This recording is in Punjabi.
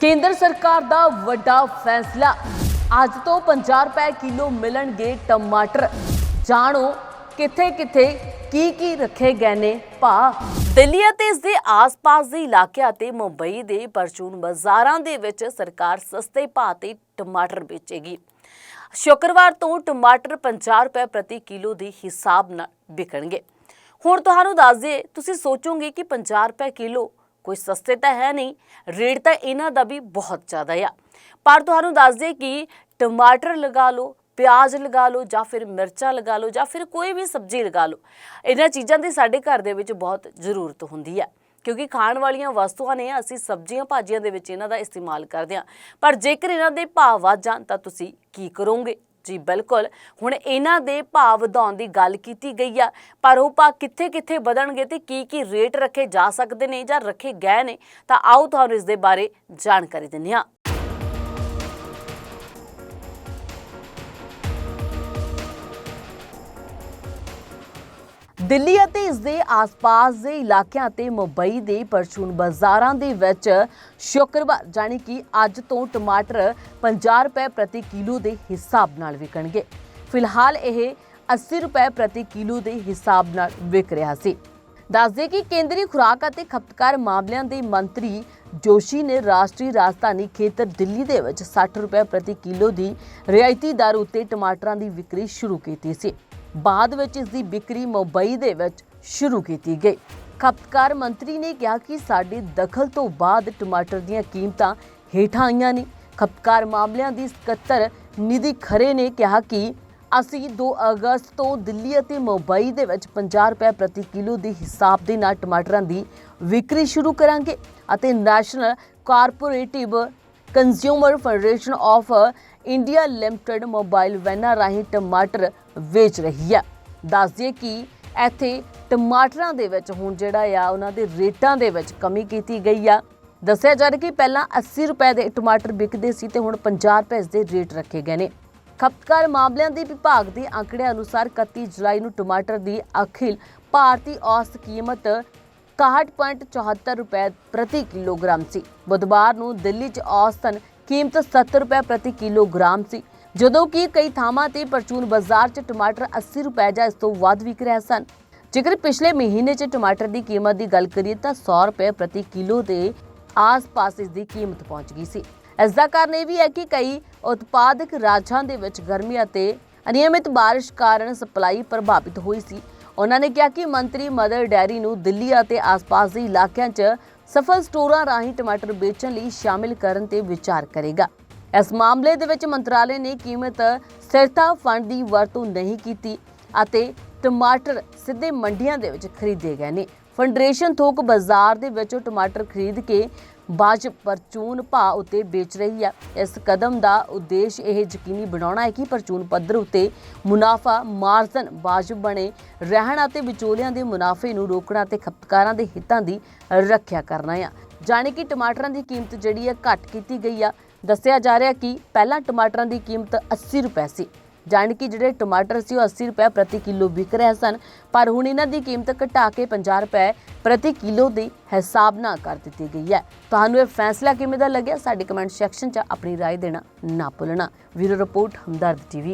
ਕੇਂਦਰ ਸਰਕਾਰ ਦਾ ਵੱਡਾ ਫੈਸਲਾ। ਅੱਜ ਤੋਂ 50 ਰੁਪਏ ਕਿਲੋ ਮਿਲਣਗੇ ਟਮਾਟਰ। ਜਾਣੋ ਕਿੱਥੇ ਕਿੱਥੇ ਕੀ ਕੀ ਰੱਖੇ ਗਏ ਨੇ ਭਾ ਦਿੱਲੀ ਅਤੇ ਇਸ ਦੇ ਆਸ-ਪਾਸ ਦੇ ਇਲਾਕਿਆਂ ਤੇ ਮੁੰਬਈ ਦੇ ਪਰਚੂਨ ਬਾਜ਼ਾਰਾਂ ਦੇ ਵਿੱਚ ਸਰਕਾਰ ਸਸਤੇ ਭਾਅ ਤੇ ਟਮਾਟਰ ਵੇਚੇਗੀ। ਸ਼ੁੱਕਰਵਾਰ ਤੋਂ ਟਮਾਟਰ 50 ਰੁਪਏ ਪ੍ਰਤੀ ਕਿਲੋ ਦੇ ਹਿਸਾਬ ਨਾਲ ਵਿਕਣਗੇ। ਹੁਣ ਤੁਹਾਨੂੰ ਦੱਸ ਦਈਏ, ਤੁਸੀਂ ਸੋਚੋਗੇ ਕਿ 50 ਰੁਪਏ ਕਿਲੋ ਕੋਈ ਸਸਤੇ ਤਾਂ ਹੈ ਨਹੀਂ, ਰੇਟ ਤਾਂ ਇਹਨਾਂ ਦਾ ਵੀ ਬਹੁਤ ਜ਼ਿਆਦਾ ਆ। ਪਰ ਤੁਹਾਨੂੰ ਦੱਸ ਦਈਏ ਕਿ ਟਮਾਟਰ ਲਗਾ ਲਓ, ਪਿਆਜ਼ ਲਗਾ ਲਓ ਜਾਂ ਫਿਰ ਮਿਰਚਾਂ ਲਗਾ ਲਓ ਜਾਂ ਫਿਰ ਕੋਈ ਵੀ ਸਬਜ਼ੀ ਲਗਾ ਲਓ, ਇਹਨਾਂ ਚੀਜ਼ਾਂ ਦੀ ਸਾਡੇ ਘਰ ਦੇ ਵਿੱਚ ਬਹੁਤ ਜ਼ਰੂਰਤ ਹੁੰਦੀ ਹੈ ਕਿਉਂਕਿ ਖਾਣ ਵਾਲੀਆਂ ਵਸਤੂਆਂ ਨੇ ਅਸੀਂ ਸਬਜ਼ੀਆਂ ਭਾਜੀਆਂ ਦੇ ਵਿੱਚ ਇਹਨਾਂ ਦਾ ਇਸਤੇਮਾਲ ਕਰਦੇ ਹਾਂ। ਪਰ ਜੇਕਰ ਇਹਨਾਂ ਦੇ ਭਾਅ ਵੱਧ ਜਾਣ ਤਾਂ ਤੁਸੀਂ ਕੀ ਕਰੋਗੇ? ਜੀ, ਬਿਲਕੁਲ। ਹੁਣ ਇਹਨਾਂ ਦੇ ਭਾਅ ਵਧਾਉਣ ਦੀ ਗੱਲ ਕੀਤੀ ਗਈ ਆ, ਪਰ ਉਹ ਭਾਅ ਕਿੱਥੇ ਕਿੱਥੇ ਵਧਣਗੇ ਤੇ ਕੀ ਕੀ ਰੇਟ ਰੱਖੇ ਜਾ ਸਕਦੇ ਨੇ ਜਾਂ ਰੱਖੇ ਗਏ ਨੇ, ਤਾਂ ਆਓ ਤੁਹਾਨੂੰ ਇਸ ਦੇ ਬਾਰੇ ਜਾਣਕਾਰੀ ਦਿੰਦੇ ਹਾਂ। ਦਿੱਲੀ ਅਤੇ ਇਸ ਦੇ ਆਸ-ਪਾਸ ਦੇ ਇਲਾਕਿਆਂ ਤੇ ਮੁੰਬਈ ਦੇ ਪਰਚੂਨ ਬਾਜ਼ਾਰਾਂ ਦੇ ਵਿੱਚ ਸ਼ੁੱਕਰਵਾਰ, ਜਾਣੀ ਕਿ ਅੱਜ ਤੋਂ ਟਮਾਟਰ 50 ਰੁਪਏ ਪ੍ਰਤੀ ਕਿਲੋ ਦੇ ਹਿਸਾਬ ਨਾਲ ਵਿਕਣਗੇ। ਫਿਲਹਾਲ ਇਹ 80 ਰੁਪਏ ਪ੍ਰਤੀ ਕਿਲੋ ਦੇ ਹਿਸਾਬ ਨਾਲ ਵਿਕ ਰਿਹਾ ਸੀ। ਦੱਸਦੇ ਕਿ ਕੇਂਦਰੀ ਖੁਰਾਕ ਅਤੇ ਖਪਤਕਾਰ ਮਾਮਲਿਆਂ ਦੇ ਮੰਤਰੀ ਜੋਸ਼ੀ ਨੇ ਰਾਸ਼ਟਰੀ ਰਾਜਧਾਨੀ ਖੇਤਰ ਦਿੱਲੀ ਦੇ ਵਿੱਚ 60 ਰੁਪਏ ਪ੍ਰਤੀ ਕਿਲੋ ਦੀ ਰਿਆਇਤੀ ਦਰ ਉੱਤੇ ਟਮਾਟਰਾਂ ਦੀ ਵਿਕਰੀ ਸ਼ੁਰੂ ਕੀਤੀ ਸੀ। ਬਾਅਦ ਵਿੱਚ ਇਸ ਦੀ ਵਿਕਰੀ ਮੁੰਬਈ ਦੇ ਵਿੱਚ ਸ਼ੁਰੂ ਕੀਤੀ ਗਈ। ਖਪਤਕਾਰ ਮੰਤਰੀ ਨੇ ਕਿਹਾ ਕਿ ਸਾਡੇ ਦਖਲ ਤੋਂ ਬਾਅਦ ਟਮਾਟਰ ਦੀਆਂ ਕੀਮਤਾਂ ਹੇਠਾਂ ਆਈਆਂ ਨੇ। ਖਪਤਕਾਰ ਮਾਮਲਿਆਂ ਦੀ ਸਕੱਤਰ ਨਿਧੀ ਖਰੇ ਨੇ ਕਿਹਾ ਕਿ ਅਸੀਂ 2 ਅਗਸਤ ਤੋਂ ਦਿੱਲੀ ਅਤੇ ਮੁੰਬਈ ਦੇ ਵਿੱਚ 50 ਰੁਪਏ ਪ੍ਰਤੀ ਕਿਲੋ ਦੇ ਹਿਸਾਬ ਦੇ ਨਾਲ ਟਮਾਟਰਾਂ ਦੀ ਵਿਕਰੀ ਸ਼ੁਰੂ ਕਰਾਂਗੇ ਅਤੇ national cooperative consumer federation of India limited mobile ਵੈਨਾਂ ਰਾਹੀਂ ਟਮਾਟਰ ਵੇਚ ਰਹੀ ਹੈ। ਦੱਸ ਦਈਏ ਕਿ ਇੱਥੇ ਟਮਾਟਰਾਂ ਦੇ ਵਿੱਚ ਹੁਣ ਜਿਹੜਾ ਆ, ਉਹਨਾਂ ਦੇ ਰੇਟਾਂ ਦੇ ਵਿੱਚ ਕਮੀ ਕੀਤੀ ਗਈ ਆ। ਦੱਸਿਆ ਜਾ ਰਿਹਾ ਕਿ ਪਹਿਲਾਂ 80 ਰੁਪਏ ਦੇ ਟਮਾਟਰ ਵਿਕਦੇ ਸੀ ਤੇ ਹੁਣ 50 ਰੁਪਏ ਇਸ ਦੇ ਰੇਟ ਰੱਖੇ ਗਏ ਨੇ। ਖਪਤਕਾਰ ਮਾਮਲਿਆਂ ਦੇ ਵਿਭਾਗ ਦੇ ਅੰਕੜਿਆਂ ਅਨੁਸਾਰ 31 ਜੁਲਾਈ ਨੂੰ ਟਮਾਟਰ ਦੀ ਅਖਿਲ ਭਾਰਤੀ ਔਸਤ ਕੀਮਤ 61.74 ਰੁਪਏ ਪ੍ਰਤੀ ਕਿਲੋਗ੍ਰਾਮ ਸੀ। ਬੁੱਧਵਾਰ ਨੂੰ ਦਿੱਲੀ 'ਚ ਔਸਤਨ ਕੀਮਤ 70 ਰੁਪਏ ਪ੍ਰਤੀ ਕਿਲੋਗ੍ਰਾਮ ਸੀ। ਜਦੋਂ ਕਿ ਕਈ ਥਾਵਾਂ ਤੇ ਪਰਚੂਨ ਬਾਜ਼ਾਰ 'ਚ ਟਮਾਟਰ 80 ਰੁਪਏ ਜਾਂ ਇਸ ਤੋਂ ਵੱਧ ਵਿਕ ਰਹੇ ਸਨ। ਜੇਕਰ ਪਿਛਲੇ ਮਹੀਨੇ 'ਚ ਟਮਾਟਰ ਦੀ ਕੀਮਤ ਦੀ ਗੱਲ ਕਰੀਏ ਤਾਂ 100 ਰੁਪਏ ਪ੍ਰਤੀ ਕਿਲੋ ਦੇ ਆਸ-ਪਾਸ ਇਸ ਦੀ ਕੀਮਤ ਪਹੁੰਚ ਗਈ ਸੀ। ਇਸ ਦਾ ਕਾਰਨ ਇਹ ਵੀ ਹੈ ਕਿ ਕਈ ਉਤਪਾਦਕ ਰਾਜਾਂ ਦੇ ਵਿੱਚ ਗਰਮੀ ਅਤੇ ਅਨਿਯਮਿਤ ਬਾਰਿਸ਼ ਕਾਰਨ ਸਪਲਾਈ ਪ੍ਰਭਾਵਿਤ ਹੋਈ ਸੀ। ਉਹਨਾਂ ਨੇ ਕਿਹਾ ਕਿ ਮੰਤਰੀ ਮਦਰ ਡੈਰੀ ਨੂੰ ਦਿੱਲੀ ਅਤੇ ਆਸ-ਪਾਸ ਦੇ ਇਲਾਕਿਆਂ 'ਚ ਸਫਲ ਸਟੋਰਾਂ ਰਾਹੀਂ ਟਮਾਟਰ ਵੇਚਣ ਲਈ ਸ਼ਾਮਿਲ ਕਰਨ ਤੇ ਵਿਚਾਰ ਕਰੇਗਾ। ਇਸ ਮਾਮਲੇ ਦੇ ਵਿੱਚ ਮੰਤਰਾਲੇ ਨੇ ਕੀਮਤ ਸਥਿਰਤਾ ਫੰਡ ਦੀ ਵਰਤੋਂ ਨਹੀਂ ਕੀਤੀ ਅਤੇ ਟਮਾਟਰ ਸਿੱਧੇ ਮੰਡੀਆਂ ਦੇ ਵਿੱਚ ਖਰੀਦੇ ਗਏ ਨੇ। ਫੰਡਰੇਸ਼ਨ ਥੋਕ ਬਾਜ਼ਾਰ ਦੇ ਵਿੱਚੋਂ ਟਮਾਟਰ ਖਰੀਦ ਕੇ ਬਾਜ ਪਰਚੂਨ ਭਾਅ ਉੱਤੇ ਵੇਚ ਰਹੀ ਹੈ। ਇਸ ਕਦਮ ਦਾ ਉਦੇਸ਼ ਇਹ ਯਕੀਨੀ ਬਣਾਉਣਾ ਹੈ ਕਿ ਪਰਚੂਨ ਪੱਧਰ ਉੱਤੇ ਮੁਨਾਫਾ ਮਾਰਜਨ ਵਾਜਬ ਬਣੇ, ਰਹਿਣ ਅਤੇ ਵਿਚੋਲਿਆਂ ਦੇ ਮੁਨਾਫੇ ਨੂੰ ਰੋਕਣਾ ਤੇ ਖਪਤਕਾਰਾਂ ਦੇ ਹਿੱਤਾਂ ਦੀ ਰੱਖਿਆ ਕਰਨਾ ਹੈ ਜਾਣੀ ਕਿ ਟਮਾਟਰਾਂ ਦੀ ਕੀਮਤ ਜਿਹੜੀ ਹੈ ਘੱਟ ਕੀਤੀ ਗਈ ਆ। ਦੱਸਿਆ ਜਾ ਰਿਹਾ ਕਿ ਪਹਿਲਾਂ ਟਮਾਟਰਾਂ ਦੀ ਕੀਮਤ 80 ਰੁਪਏ ਸੀ। ਜਾਣੀ ਕਿ ਜਿਹੜੇ ਟਮਾਟਰ ਸੀ ਉਹ 80 ਰੁਪਏ ਪ੍ਰਤੀ ਕਿਲੋ ਵਿਕ ਰਹੇ ਸਨ ਪਰ ਹੁਣ ਇਹਨਾਂ ਦੀ ਕੀਮਤ ਘਟਾ ਕੇ 50 ਰੁਪਏ ਪ੍ਰਤੀ ਕਿਲੋ ਦੇ ਹਿਸਾਬ ਨਾਲ ਕਰ ਦਿੱਤੀ ਗਈ ਹੈ ਤੁਹਾਨੂੰ ਇਹ ਫੈਸਲਾ ਕਿਵੇਂ ਦਾ ਲੱਗਿਆ ਸਾਡੇ ਕਮੈਂਟ ਸੈਕਸ਼ਨ 'ਚ ਆਪਣੀ رائے ਦੇਣਾ ਨਾ ਭੁੱਲਣਾ ਵੀਰੋ ਰਿਪੋਰਟ ਹਮਦਰਦ ਟੀਵੀ